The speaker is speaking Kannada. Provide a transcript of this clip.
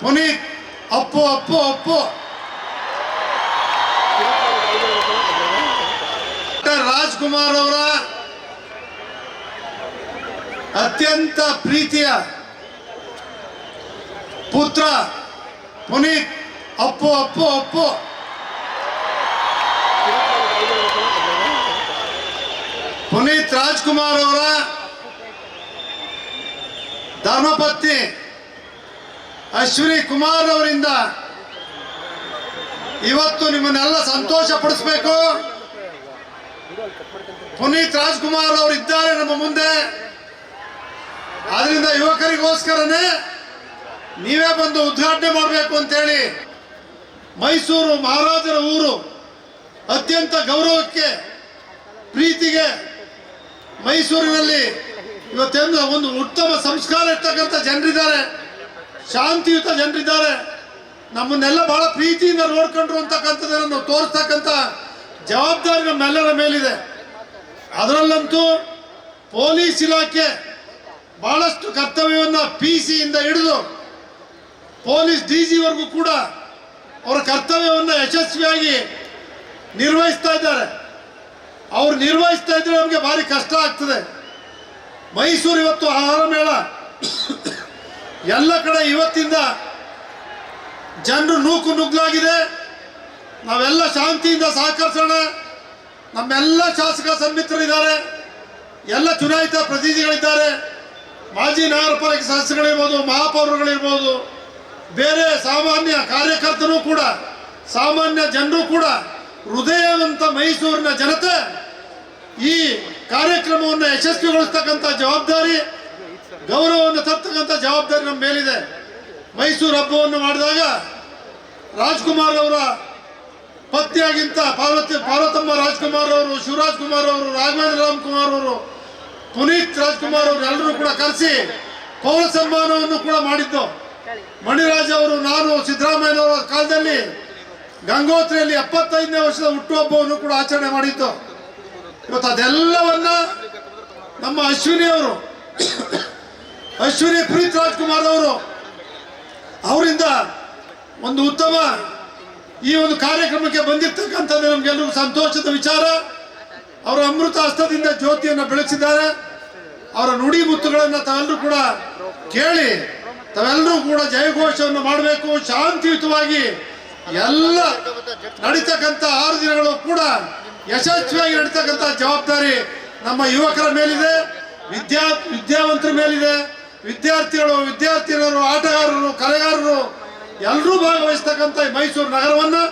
ಪುನೀತ್ ಅಪ್ಪು ಅಪ್ಪು ಅಪ್ಪು. ರಾಜ್ಕುಮಾರ್ ಅವರ ಅತ್ಯಂತ ಪ್ರೀತಿಯ ಪುತ್ರ. ಪುನೀತ್ ಅಪ್ಪು ಅಪ್ಪು ಅಪ್ಪು. ಪುನೀತ್ ರಾಜ್ಕುಮಾರ್ ಅವರ ಧರ್ಮಪತ್ನಿ. ಅಶ್ವಿನಿ ಕುಮಾರ್ ಅವರಿಂದ ಇವತ್ತು ನಿಮ್ಮನ್ನೆಲ್ಲ ಸಂತೋಷ ಪಡಿಸ್ಬೇಕು ಪುನೀತ್ ರಾಜ್ಕುಮಾರ್ ಅವರು ಇದ್ದಾರೆ ನಮ್ಮ ಮುಂದೆ. ಅದರಿಂದ ಯುವಕರಿಗೋಸ್ಕರನೇ ನೀವೇ ಬಂದು ಉದ್ಘಾಟನೆ ಮಾಡಬೇಕು ಅಂತೇಳಿ ಮೈಸೂರು ಮಹಾರಾಜರ ಊರು ಅತ್ಯಂತ ಗೌರವಕ್ಕೆ ಪ್ರೀತಿಗೆ ಮೈಸೂರಿನಲ್ಲಿ ಇವತ್ತೆಂದು ಒಂದು ಉತ್ತಮ ಸಂಸ್ಕಾರ ಇರ್ತಕ್ಕಂಥ ಜನರಿದ್ದಾರೆ. ಶಾಂತಿಯುತ ಜನರಿದ್ದಾರೆ. ನಮ್ಮನ್ನೆಲ್ಲ ಬಹಳ ಪ್ರೀತಿಯಿಂದ ನೋಡ್ಕೊಂಡ್ರು ಅಂತಕ್ಕಂಥದ್ದನ್ನು ನಾವು ತೋರಿಸ್ತಕ್ಕಂಥ ಜವಾಬ್ದಾರಿ ನಮ್ಮೆಲ್ಲರ ಮೇಲಿದೆ. ಅದರಲ್ಲಂತೂ ಪೊಲೀಸ್ ಇಲಾಖೆ ಬಹಳಷ್ಟು ಕರ್ತವ್ಯವನ್ನು ಪಿ ಸಿಯಿಂದ ಹಿಡಿದು ಪೊಲೀಸ್ ಡಿ ಜಿವರೆಗೂ ಕೂಡ ಅವರ ಕರ್ತವ್ಯವನ್ನು ಯಶಸ್ವಿಯಾಗಿ ನಿರ್ವಹಿಸ್ತಾ ಇದ್ದಾರೆ. ಅವ್ರು ನಿರ್ವಹಿಸ್ತಾ ಇದ್ರೆ ನಮಗೆ ಭಾರಿ ಕಷ್ಟ ಆಗ್ತದೆ. ಮೈಸೂರು ಇವತ್ತು ಆಹಾರ ಎಲ್ಲ ಕಡೆ ಇವತ್ತಿಂದ ಜನರು ನೂಕು ನುಗ್ಲಾಗಿದೆ. ನಾವೆಲ್ಲ ಶಾಂತಿಯಿಂದ ಸಹಕರಿಸೋಣ. ನಮ್ಮೆಲ್ಲ ಶಾಸಕ ಸನ್ಮಿತ್ರರಿದ್ದಾರೆ. ಎಲ್ಲ ಚುನಾಯಿತ ಪ್ರತಿನಿಧಿಗಳಿದ್ದಾರೆ. ಮಾಜಿ ನಗರ ಪಾಲಿಕೆ ಸದಸ್ಯಗಳಿರ್ಬೋದು ಮಹಾಪೌರಗಳಿರ್ಬೋದು ಬೇರೆ ಸಾಮಾನ್ಯ ಕಾರ್ಯಕರ್ತರು ಕೂಡ, ಸಾಮಾನ್ಯ ಜನರು ಕೂಡ ಹೃದಯವಂತ ಮೈಸೂರಿನ ಜನತೆ ಈ ಕಾರ್ಯಕ್ರಮವನ್ನು ಯಶಸ್ವಿಗೊಳಿಸ್ತಕ್ಕಂಥ ಜವಾಬ್ದಾರಿ ಗೌರವವನ್ನು ತರ್ತಕ್ಕಂಥ ಜವಾಬ್ದಾರಿ ನಮ್ಮ ಮೇಲಿದೆ. ಮೈಸೂರು ಹಬ್ಬವನ್ನು ಮಾಡಿದಾಗ ರಾಜ್ಕುಮಾರ್ ಅವರ ಪತ್ನಿಯಾಗಿಂತ ಪಾರ್ವತಿ ಪಾರ್ವತಮ್ಮ ರಾಜ್ಕುಮಾರ್ ಅವರು, ಶಿವರಾಜ್ ಕುಮಾರ್ ಅವರು, ರಾಘವೇಂದ್ರ ರಾಮ್ ಕುಮಾರ್ ಅವರು, ಪುನೀತ್ ರಾಜ್ಕುಮಾರ್ ಅವರು ಎಲ್ಲರೂ ಕೂಡ ಕರೆಸಿ ಪೌರ ಸನ್ಮಾನವನ್ನು ಕೂಡ ಮಾಡಿದ್ದು. ಮಣಿರಾಜ್ ಅವರು, ನಾನು ಸಿದ್ದರಾಮಯ್ಯನವರ ಕಾಲದಲ್ಲಿ ಗಂಗೋತ್ರಿಯಲ್ಲಿ ಎಪ್ಪತ್ತೈದನೇ ವರ್ಷದ ಹುಟ್ಟುಹಬ್ಬವನ್ನು ಕೂಡ ಆಚರಣೆ ಮಾಡಿದ್ದು. ಇವತ್ತು ಅದೆಲ್ಲವನ್ನ ನಮ್ಮ ಅಶ್ವಿನಿ ಅವರು ಅಶ್ವಿನಿ ಪ್ರೀತ್ ರಾಜ್ಕುಮಾರ್ ಅವರು ಅವರಿಂದ ಒಂದು ಉತ್ತಮ ಈ ಒಂದು ಕಾರ್ಯಕ್ರಮಕ್ಕೆ ಬಂದಿರ್ತಕ್ಕಂಥದ್ದು ನಮಗೆಲ್ಲರಿಗೂ ಸಂತೋಷದ ವಿಚಾರ. ಅವರ ಅಮೃತ ಹಸ್ತದಿಂದ ಜ್ಯೋತಿಯನ್ನು ಬೆಳೆಸಿದ್ದಾರೆ. ಅವರ ನುಡಿ ಮುತ್ತುಗಳನ್ನು ತಾವೆಲ್ಲರೂ ಕೂಡ ಕೇಳಿ, ತಾವೆಲ್ಲರೂ ಕೂಡ ಜಯಘೋಷವನ್ನು ಮಾಡಬೇಕು. ಶಾಂತಿಯುತವಾಗಿ ಎಲ್ಲ ನಡೀತಕ್ಕಂಥ ಆರು ದಿನಗಳು ಕೂಡ ಯಶಸ್ವಿಯಾಗಿ ನಡೀತಕ್ಕಂಥ ಜವಾಬ್ದಾರಿ ನಮ್ಮ ಯುವಕರ ಮೇಲಿದೆ. ವಿದ್ಯಾ ವಿದ್ಯಾವಂತರ ಮೇಲಿದೆ. ವಿದ್ಯಾರ್ಥಿಗಳು ವಿದ್ಯಾರ್ಥಿನಿಯರು ಆಟಗಾರರು ಕಲೆಗಾರರು ಎಲ್ಲರೂ ಭಾಗವಹಿಸ್ತಕ್ಕಂಥ ಮೈಸೂರು ನಗರವನ್ನು